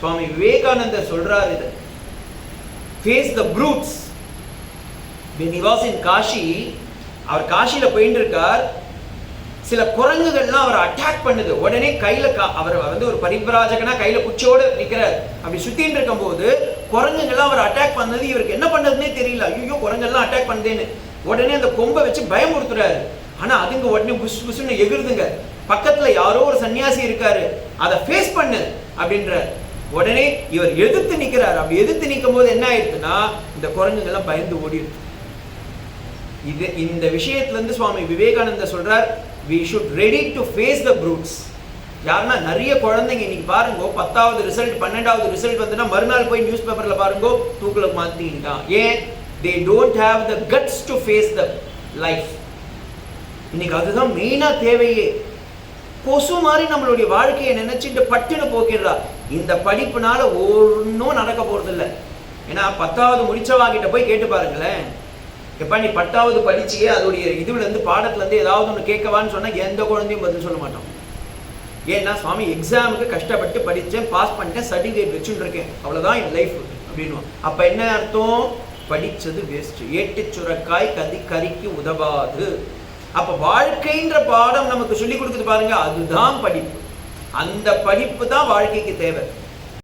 சுவாமி விவேகானந்தர் சொல்றார் இது. Face the fruits நிவாஸ் இன் காஷி அவர் காஷியில போயிட்டு இருக்கார் சில குரங்குகள்லாம் அவரை அட்டாக் பண்ணுது. உடனே கையில கா- அவர் வந்து ஒரு பரிபராஜகனா கையில் குச்சியோடு நிற்கிறார் அப்படி சுத்தின்னு இருக்கும்போது குரங்குகள்லாம் அவர் அட்டாக் பண்ணது இவருக்கு என்ன பண்ணதுன்னே தெரியல. ஐயோ குரங்கெல்லாம் அட்டாக் பண்ணுதேன்னு. உடனே அந்த கொம்பை வச்சு பயமுறுத்துறாரு. ஆனால் அதுங்க உடனே புஷ் புஷ்னு எகிருதுங்க. பக்கத்துல யாரோ ஒரு சன்னியாசி இருக்காரு. அதை ஃபேஸ் பண்ணு அப்படின்றார். உடனே இவர் எதிர்த்து நிற்கிறார் அப்படி எதிர்த்து நிற்கும் போது என்ன ஆயிடுதுன்னா இந்த குரங்குகள்லாம் பயந்து ஓடிடுது இது இந்த விஷயத்துலேருந்து சுவாமி விவேகானந்தர் சொல்றார் we should ready to face the brutes யாருன்னா நிறைய குழந்தைங்க இன்னைக்கு பாருங்க பத்தாவது ரிசல்ட் பன்னெண்டாவது ரிசல்ட் வந்துன்னா மறுநாள் போய் நியூஸ் பேப்பரில் பாருங்க தூக்கில் மாற்றிக்கிட்டான் ஏன்? They don't have the guts to face the life இன்னைக்கு அதுதான் மெயினாக தேவையே. கொசு மாதிரி நம்மளுடைய வாழ்க்கையை நினைச்சிட்டு பட்டுன்னு போக்கிடுறா. இந்த படிப்புனால ஒன்றும் நடக்க போறது இல்ல ஏன்னா பத்தாவது முடிச்சவா கிட்ட போய் கேட்டு பாருங்களேன். எப்பா நீ பத்தாவது படிச்சியே அதோடைய இதுல இருந்து பாடத்துல இருந்து ஏதாவது ஒன்று கேட்கவான்னு சொன்னா எந்த குழந்தையும் பதில் சொல்ல மாட்டோம் ஏன்னா சுவாமி எக்ஸாமுக்கு கஷ்டப்பட்டு படித்தேன் பாஸ் பண்ணிட்டேன் சர்டிஃபிகேட் வச்சுட்டு இருக்கேன் அவ்வளோதான் என் லைஃப் அப்படின்னு அப்போ என்ன அர்த்தம்? படித்தது வேஸ்ட் ஏட்டு சுரக்காய் கதி கறிக்கு உதவாது. அப்போ வாழ்க்கைன்ற பாடம் நமக்கு சொல்லி கொடுக்குது பாருங்க அதுதான் படிப்பு. அந்த படிப்பு தான் வாழ்க்கைக்கு தேவை.